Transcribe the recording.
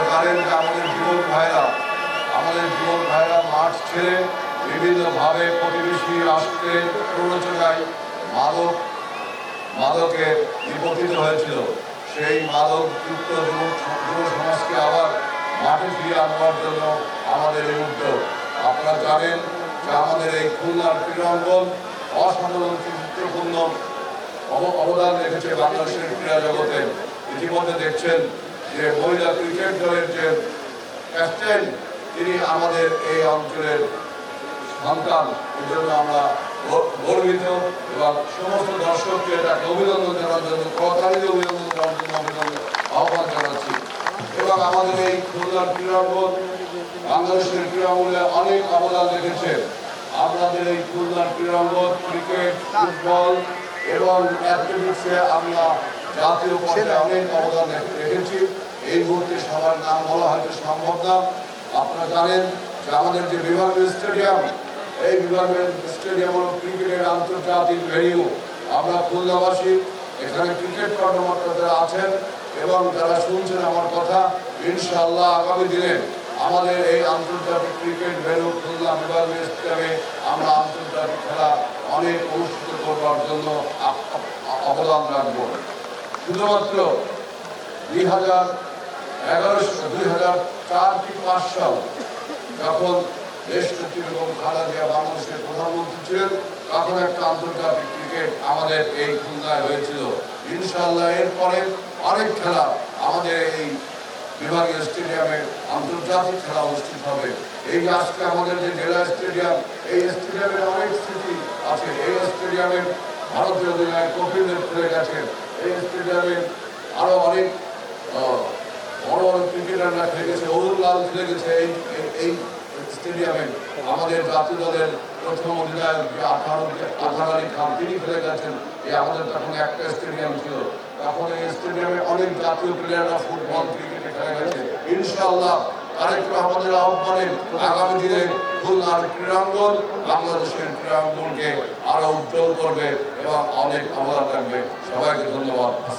জানেন যে আমাদের যুবক ভাইরা, আমাদের যুবক ভাইরা মাঠ ছেড়ে বিভিন্নভাবে প্রতিবেশী রাষ্ট্রের প্ররোচনায় মাদক, মাদকে নিপতিত হয়েছিল। সেই মাদক যুক্ত যুব সমাজকে আবার মাঠে ফিরিয়ে আনবার জন্য আমাদের এই উদ্যোগ। আপনারা জানেন যে আমাদের এই খুলনার ক্রীড়াঙ্গন অসাধারণ অব- অবদান রেখেছে বাংলাদেশের ক্রীড়া জগতে। ইতিমধ্যে দেখছেন যে মহিলা ক্রিকেট দলের যে ক্যাপ্টেন তিনি আমাদের এই অঞ্চলের সন্তান। এই জন্য আমরা গর্বিত এবং সমস্ত দর্শককে তাকে অভিনন্দন জানার জন্য করতালিতে অভিনন্দন জানার জন্য অভিনন্দন আহ্বান জানাচ্ছি। এবং আমাদের এই খুলনার ক্রীড়াঙ্গন, বাংলাদেশের ক্রীড়াঙ্গনে অনেক অবদান রেখেছে। আমাদের এই খুলনার ক্রীড়াঙ্গন, ক্রিকেট, ফুটবল এবং অ্যাথলেটিক্সে আমরা জাতীয় পর্যায়ে অনেক অবদান রেখেছি। এই মুহূর্তে সবার নাম বলা হয়তো সম্ভব না। আপনারা জানেন যে আমাদের যে বিভাগীয় স্টেডিয়াম, এই বিভাগের স্টেডিয়াম হল ক্রিকেটের আন্তর্জাতিক ভেনিউ আমরা খুলনাবাসী, এখানে ক্রিকেট কর্মকর্তা যারা আছেন এবং যারা শুনছেন আমার কথা, ইনশাআল্লাহ আগামী দিনে আমাদের এই আন্তর্জাতিক ক্রিকেট ভেন্যু খুলনা বিভাগীয় স্টেডিয়ামে আমরা আন্তর্জাতিক খেলা অনেক অনুষ্ঠিত করবার জন্য অবদান রাখব। শুধুমাত্র দুই হাজার এগারোশো দুই হাজার যখন দেশ নেত্রী বেগম আমাদের এই হয়েছিল। ইনশাআল্লাহ এরপরে অনেক খেলা আমাদের এই বিভাগীয় স্টেডিয়ামে আন্তর্জাতিক খেলা অনুষ্ঠিত হবে। এই আজকে আমাদের যে জেলা স্টেডিয়াম, এই স্টেডিয়ামের অনেক স্মৃতি আছে। এই স্টেডিয়ামে ভারতীয় অধিনায়ক কপিল দেব খেলে গেছেন। এই স্টেডিয়ামে আরও অনেক বড় বড় ক্রিকেটাররা খেলে গেছে, অরুণ লাল খেলে এই, এই- স্টেডিয়ামে আমাদের জাতীয় দলের প্রথম অধিনায়ক আঠারো, আঠার আলী খান তিনি খেলে গেছেন এই আমাদের তখন একটা স্টেডিয়াম ছিল। তখন এই স্টেডিয়ামে অনেক জাতীয় প্লেয়াররা ফুটবল ক্রিকেটে খেলে গেছে। ইনশাআল্লাহ আরেকটু আমাদের আহ্বানে আগামী দিনে খুলনার ক্রীড়াঙ্গন, বাংলাদেশের ক্রীড়াঙ্গনকে আরও উজ্জ্বল করবে এবং অনেক অবদান রাখবে। সবাইকে ধন্যবাদ।